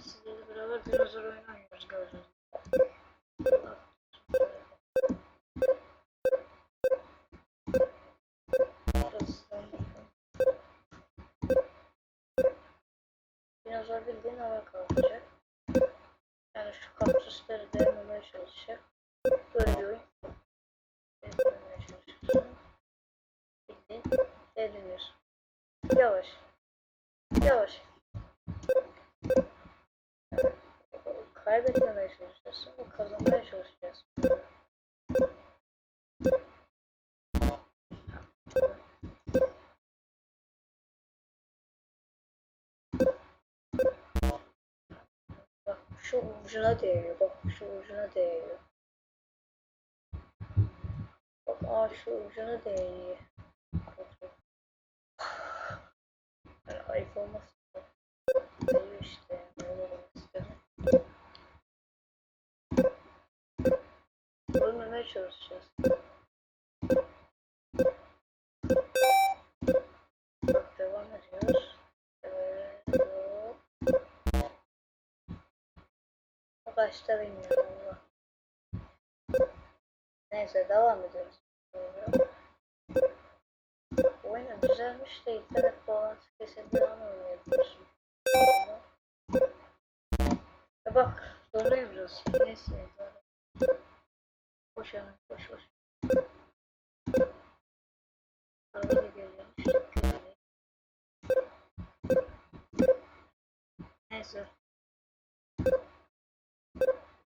sizlerle beraber dinozor oyunu oynuyoruz gördüğünüz. Dinozor bildiğin hava kalkacak. Yani şu kaktüsleri denememeye çalışacak. Böyle bir oyun. Denememeye çalışıyorsun. Bildiğin devrilir. Yavaş. Yavaş. Kaybetmemeye çalışıyorsun. Bu kazanmaya çalışacağız. Bak şu ucuna değiyor. Bak şu ucuna değiyor. Bak aa şu ucuna değiyor. Yani ayıp olmasın. Çalışacağız. Devam ediyoruz. Evet. Başta bilmiyorum. Neyse devam ediyoruz. Oyunu düzelmiş de internet bağlantısı kesildiği an oynayabiliyorsun. Bak zorluyor biraz. Neyse. Boş hemen boş boş. Arada da geliyormuş. Neyse.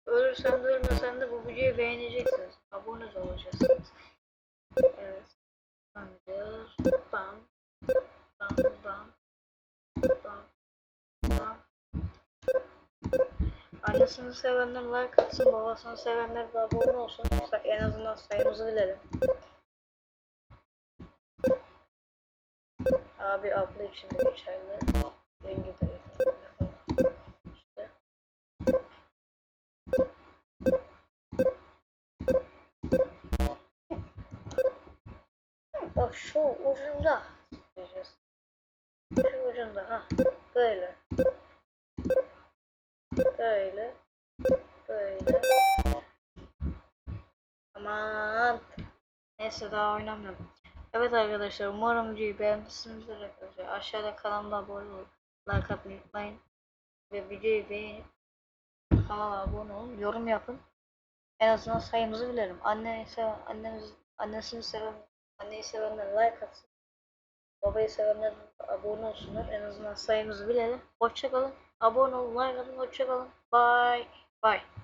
Ölürsen de ölmesen de bu videoyu beğeneceksiniz. Abone olacaksınız. Annesini sevenler like atsın, babasını sevenler de abone olsun. En azından sayımızı bilelim. Abi abla için de geçerli. Yenge de işte. Bak şu ucunda. Şu ucunda ha. Böyle. Neyse daha oynamıyorum. Evet arkadaşlar umarım videoyu beğenmişsinizdir arkadaşlar. Aşağıda kanalımda abone olun. Like atmayı unutmayın. Ve videoyu beğenip kanala abone olun. Yorum yapın. En azından sayımızı bilelim. Anne seven, annemiz, annesini seven, anneyi sevenler like atsın. Babayı sevenler abone olsunlar. En azından sayımızı bilelim. Hoşçakalın. Abone olun, like atın. Hoşçakalın. Bye. Bye.